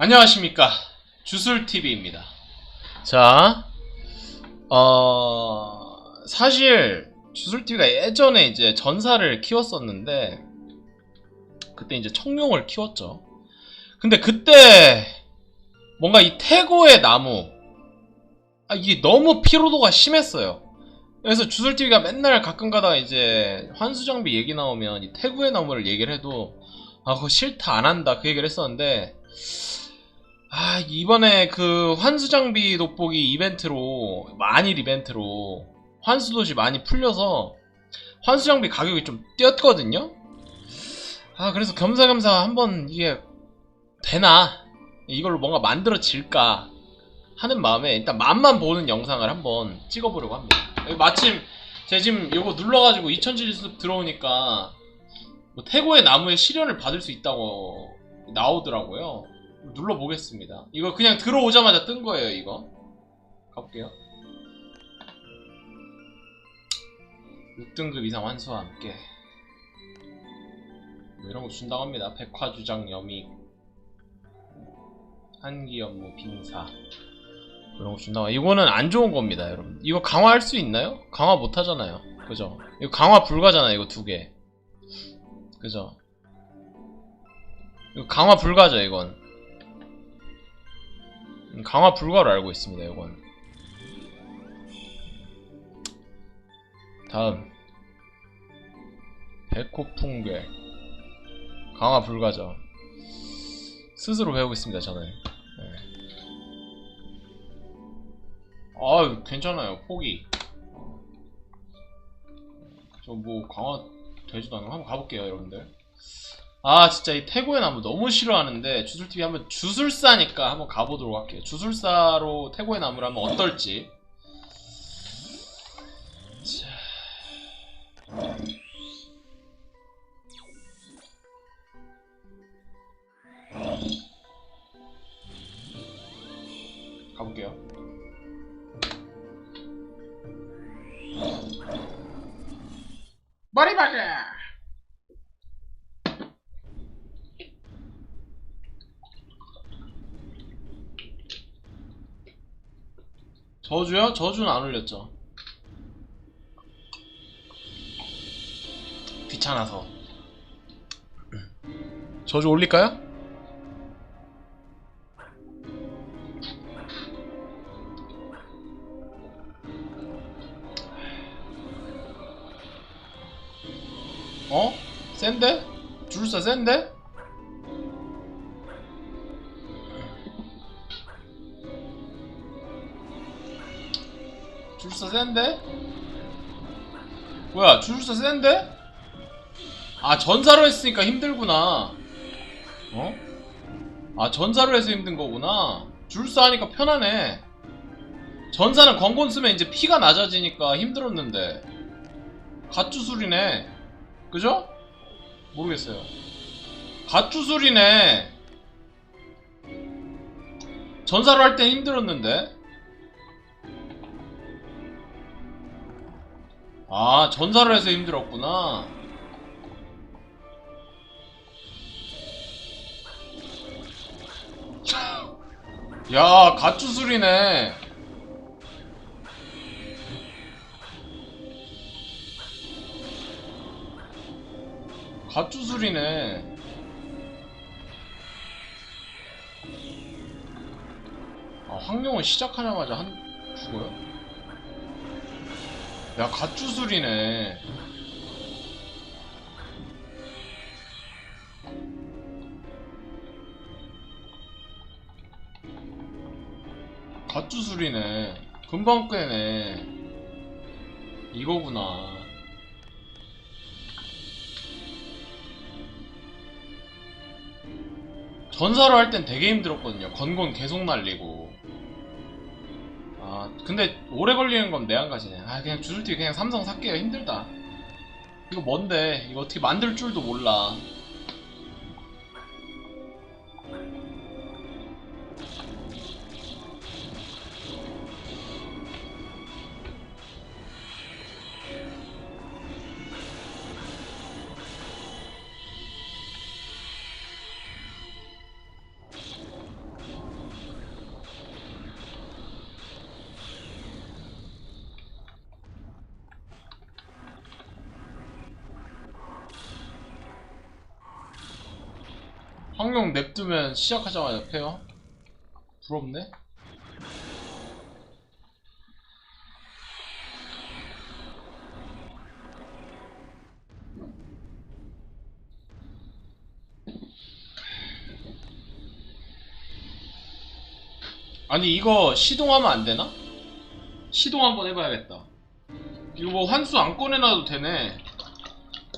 안녕하십니까. 주술TV입니다. 자 어... 사실 주술TV가 예전에 이제 전사를 키웠었는데 그때 이제 청룡을 키웠죠. 근데 그때 뭔가 이 태고의 나무 아 이게 너무 피로도가 심했어요. 그래서 주술TV가 맨날 가끔 가다가 이제 환수장비 얘기 나오면 이 태고의 나무를 얘기를 해도 아 그거 싫다 안 한다 그 얘기를 했었는데 아 이번에 그 환수 장비 돋보기 이벤트로 만일 이벤트로 환수 도시 많이 풀려서 환수 장비 가격이 좀 뛰었거든요? 아 그래서 겸사겸사 한번 이게 되나? 이걸로 뭔가 만들어질까 하는 마음에 일단 맛만 보는 영상을 한번 찍어보려고 합니다. 마침 제가 지금 이거 눌러가지고 2000지수 들어오니까 뭐 태고의 나무의 시련을 받을 수 있다고 나오더라고요 눌러보겠습니다. 이거 그냥 들어오자마자 뜬 거예요 이거. 가볼게요. 6등급 이상 환수와 함께. 뭐 이런 거 준다고 합니다. 백화주장 여미 한기 업무 빙사. 이런 거 준다고. 이거는 안 좋은 겁니다 여러분. 이거 강화할 수 있나요? 강화 못 하잖아요. 그죠? 이거 강화 불가잖아요 이거 두 개. 그죠? 이거 강화 불가죠 이건. 음, 강화 불가로 알고 있습니다 이건. 다음. 백호풍괴. 강화 불가죠. 스스로 배우겠습니다 저는. 네. 아유 괜찮아요 포기. 저 뭐 강화 되지도 거 한번 가볼게요 여러분들 아 진짜 이 태고의 나무 너무 싫어하는데 주술TV 한번 주술사니까 한번 가보도록 할게요. 주술사로 태고의 나무를 하면 어떨지. 자. 가볼게요. 머리박이 저주요? 저주는 안 올렸죠. 귀찮아서. 저주 올릴까요? 어? 센데? 줄사 센데? 줄사 센데? 뭐야 줄사 센데? 아 전사로 했으니까 힘들구나 어? 아 전사로 해서 힘든 거구나 줄사 하니까 편하네 전사는 광곤 쓰면 이제 피가 낮아지니까 힘들었는데 갓주술이네 그죠? 모르겠어요 갓주술이네 전사로 할 땐 힘들었는데 아 전사를 해서 힘들었구나. 야 갓주술이네. 갓주술이네. 아 황룡은 시작하자마자 한 죽어요? 야 갓주술이네. 갓주술이네. 금방 꿰네. 이거구나. 전사로 할 땐 되게 힘들었거든요. 건건 계속 날리고. 아 근데 오래 걸리는 건 내한가지네. 아 그냥 주술티 그냥 삼성 살게요 힘들다. 이거 뭔데? 이거 어떻게 만들 줄도 몰라 황룡 냅두면 시작하자마자 패요? 부럽네? 아니 이거 시동하면 안 되나? 시동 한번 해봐야겠다. 이거 뭐 환수 안 꺼내놔도 되네.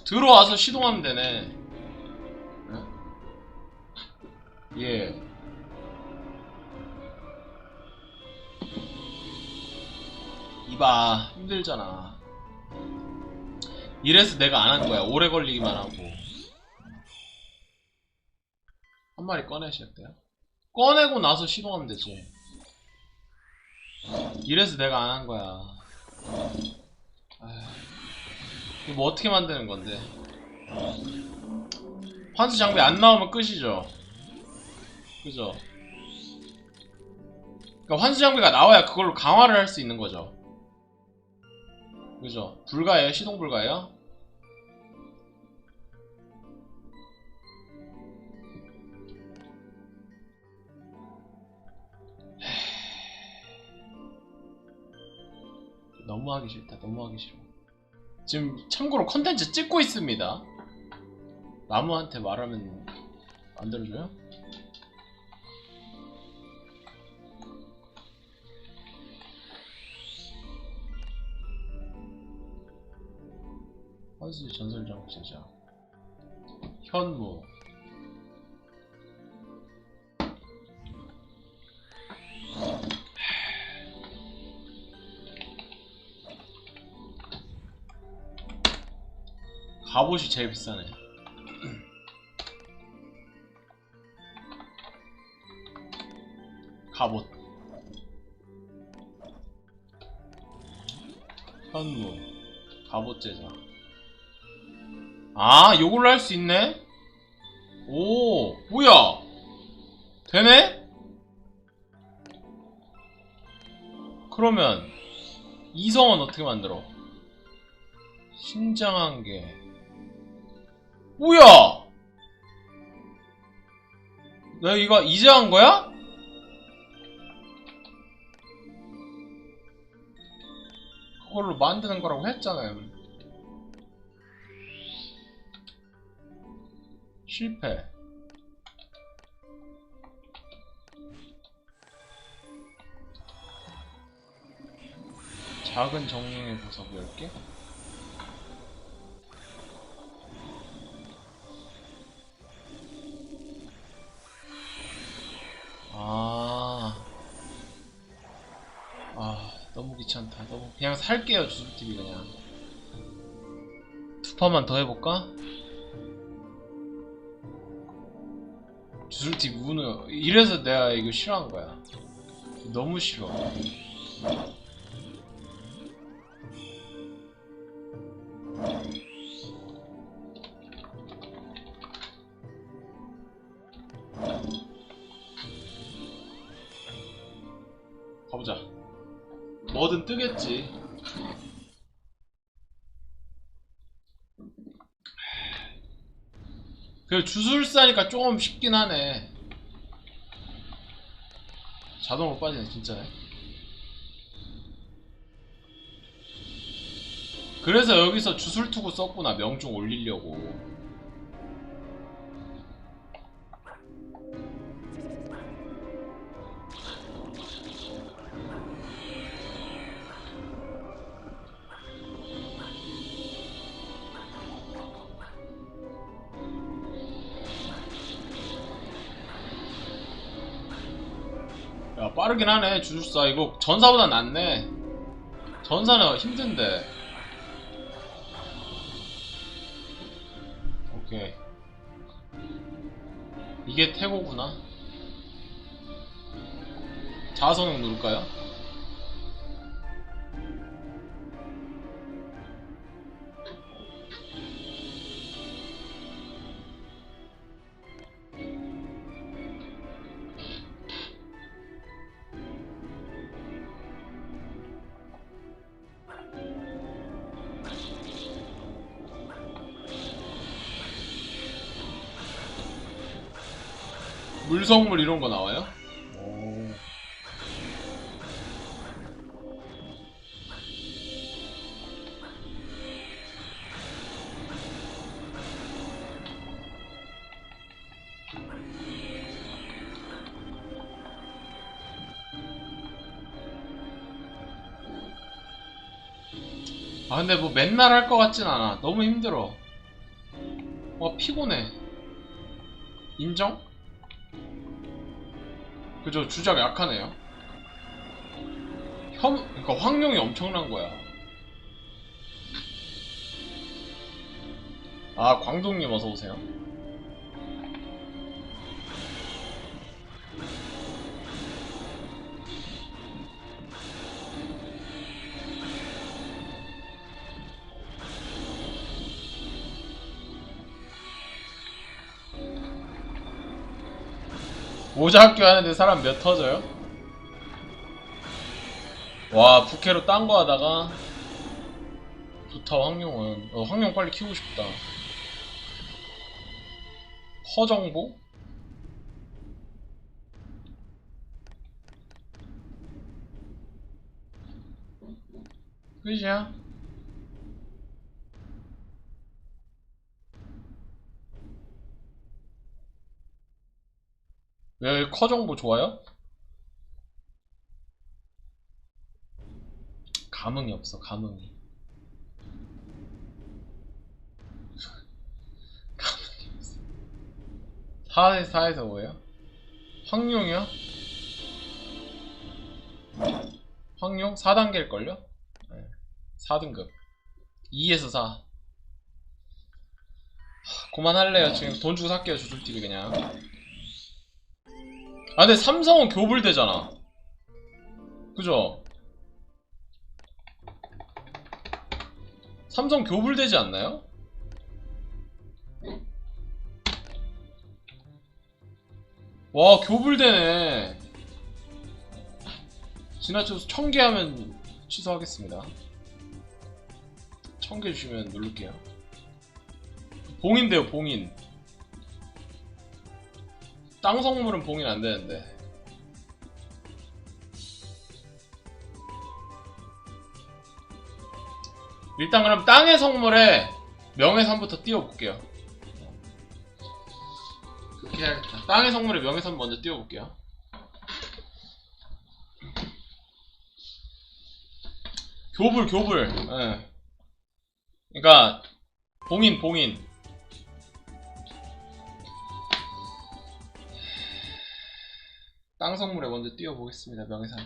들어와서 시동하면 되네. 예? 예. 이봐 힘들잖아. 이래서 내가 안 한 거야. 오래 걸리기만 하고. 한 마리 꺼내시겠대요? 꺼내고 나서 시동하면 되지. 이래서 내가 안 한 거야. 이거 뭐 어떻게 만드는 건데? 환수 장비 안 나오면 끝이죠. 그죠? 그러니까 환수 장비가 나와야 그걸로 강화를 할 수 있는 거죠. 그죠? 불가예요? 시동 불가예요? 너무 하기 싫다. 너무 하기 싫어. 지금 참고로 컨텐츠 찍고 있습니다. 나무한테 말하면 안 들어줘요? 환수 전설장 제작 현무. 갑옷이 제일 비싸네. 갑옷. 현무. 갑옷 제작 아 요걸로 할 수 있네? 오 뭐야 되네? 그러면 이성은 어떻게 만들어? 신장한 게 뭐야? 내가 이거 이제 한 거야? 그걸로 만드는 거라고 했잖아요. 실패. 작은 정령의 보석 10개? 아. 아, 너무 귀찮다. 너무 그냥 살게요, 주술TV 그냥. 두 판만 더 해볼까? 주술TV 우는 이래서 내가 이거 싫어한 거야. 너무 싫어. 주술사니까 조금 쉽긴 하네. 자동으로 빠지네, 진짜네. 그래서 여기서 주술투구 썼구나, 명중 올리려고. 야 빠르긴 하네 주술사. 이거 전사보다 낫네. 전사는 힘든데. 오케이. 이게 태고구나. 자성형 누를까요? 물성물 이런 거 나와요? 오. 아 근데 뭐 맨날 할 것 같진 않아 너무 힘들어 와 피곤해 인정? 그죠? 주작 약하네요. 혐 그러니까 확률이 엄청난 거야. 아 광동님 어서 오세요 모자 학교 하는데 사람 몇 터져요? 와 부캐로 딴 거 하다가 좋다 황룡은 어, 황룡 빨리 키우고 싶다 허정보? 끝이야? 왜 커정보 좋아요? 감흥이 없어 감흥이 감흥이 없어 4에 4에서 5예요? 황룡이요? 황룡? 4단계일걸요? 네. 4등급 2에서 4 그만할래요 지금 돈 주고 살게요 주술TV 그냥 아 근데 삼성은 교불되잖아. 그죠? 삼성 교불되지 않나요? 와 교불되네. 지나쳐서 천개 하면 취소하겠습니다. 천개 주시면 누를게요. 봉인돼요 봉인 땅 성물은 봉인 안 되는데. 일단 그럼 땅의 성물에 명예선부터 띄워볼게요. 그렇게 해야겠다. 땅의 성물에 명예선 먼저 띄워볼게요. 교불, 교불. 예. 그러니까 봉인, 봉인. 땅 성물에 먼저 띄워보겠습니다. 명예산.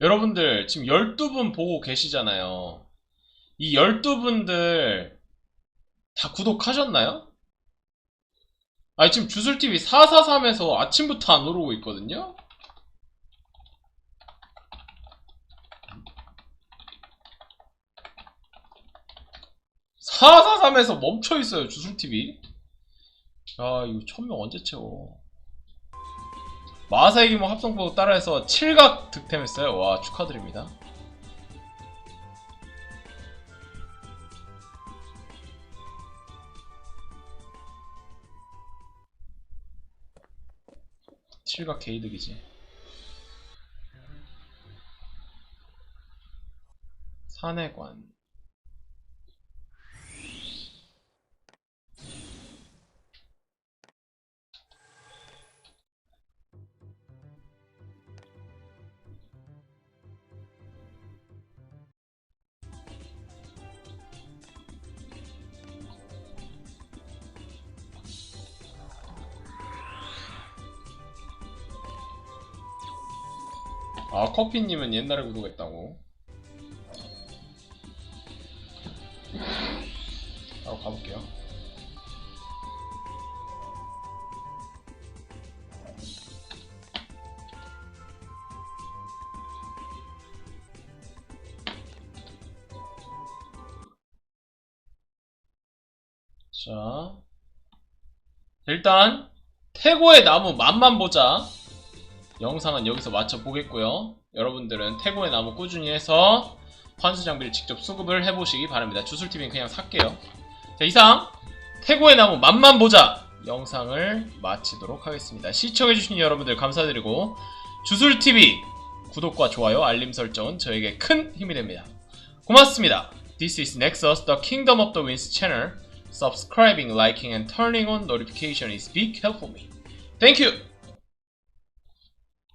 여러분들 지금 12분 보고 계시잖아요. 이 12분들 다 구독하셨나요? 아니 지금 주술TV 443에서 아침부터 안 오르고 있거든요? (443에서) 멈춰있어요 주술TV 야 이거 천명 언제 채워 마사의 기모 합성보고 따라해서 7각 득템했어요. 와 축하드립니다. 칠각 개이득이지. 산해관 아 커피님은 옛날에 구독했다고? 바로 가볼게요. 자 일단 태고의 나무 맛만 보자. 영상은 여기서 마쳐 보겠고요. 여러분들은 태고의 나무 꾸준히 해서 환수 장비를 직접 수급을 해보시기 바랍니다. 주술TV는 그냥 살게요. 자, 이상 태고의 나무 맛만 보자 영상을 마치도록 하겠습니다. 시청해주신 여러분들 감사드리고 주술TV 구독과 좋아요, 알림 설정은 저에게 큰 힘이 됩니다. 고맙습니다. This is Nexus, the Kingdom of the Winds channel. Subscribing, liking, and turning on notification is big help for me. Thank you!